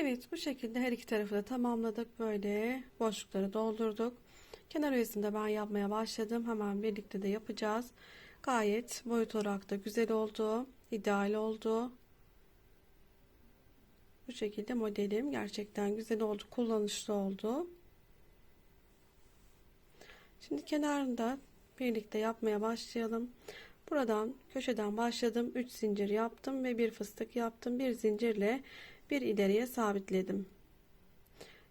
Evet bu şekilde her iki tarafı da tamamladık. Böyle boşlukları doldurduk. Kenar da ben yapmaya başladım. Hemen birlikte de yapacağız. Gayet boyut olarak da güzel oldu. ideal oldu. Bu şekilde modelim gerçekten güzel oldu. Kullanışlı oldu. Şimdi kenarında birlikte yapmaya başlayalım. Buradan köşeden başladım. 3 zincir yaptım ve bir fıstık yaptım. Bir zincirle bir ileriye sabitledim.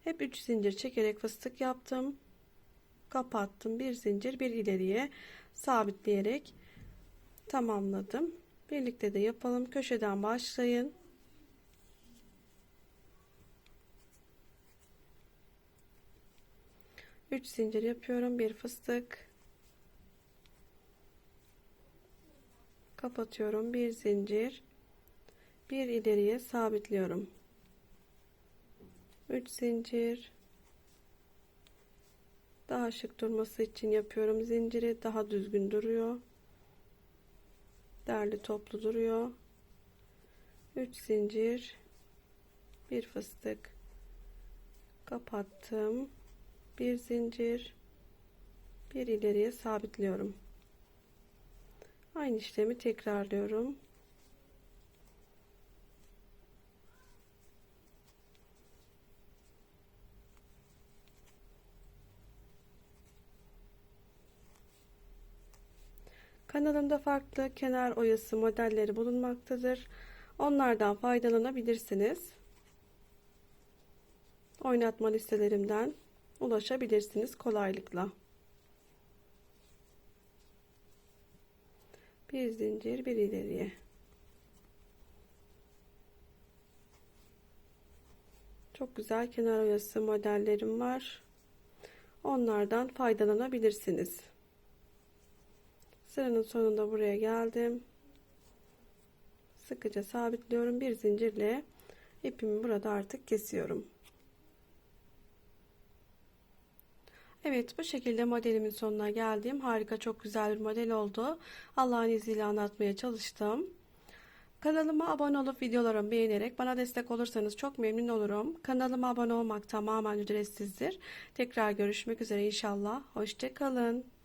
Hep 3 zincir çekerek fıstık yaptım. Kapattım. Bir zincir bir ileriye sabitleyerek tamamladım. Birlikte de yapalım. Köşeden başlayın. Üç zincir yapıyorum. Bir fıstık. Kapatıyorum. Bir zincir. Bir ileriye sabitliyorum. Üç zincir. Daha şık durması için yapıyorum zinciri. Daha düzgün duruyor. Derli toplu duruyor. 3 zincir. Bir fıstık. Kapattım. Bir zincir. Bir ileriye sabitliyorum. Aynı işlemi tekrarlıyorum. Kanalımda farklı kenar oyası modelleri bulunmaktadır. Onlardan faydalanabilirsiniz. Oynatma listelerimden ulaşabilirsiniz kolaylıkla. Bir zincir bir ileriye. Çok güzel kenar oyası modellerim var. Onlardan faydalanabilirsiniz. Sıranın sonunda buraya geldim. Sıkıca sabitliyorum. Bir zincirle ipimi burada artık kesiyorum. Evet bu şekilde modelimin sonuna geldim. Harika çok güzel bir model oldu. Allah'ın izniyle anlatmaya çalıştım. Kanalıma abone olup videolarımı beğenerek bana destek olursanız çok memnun olurum. Kanalıma abone olmak tamamen ücretsizdir. Tekrar görüşmek üzere inşallah. Hoşçakalın.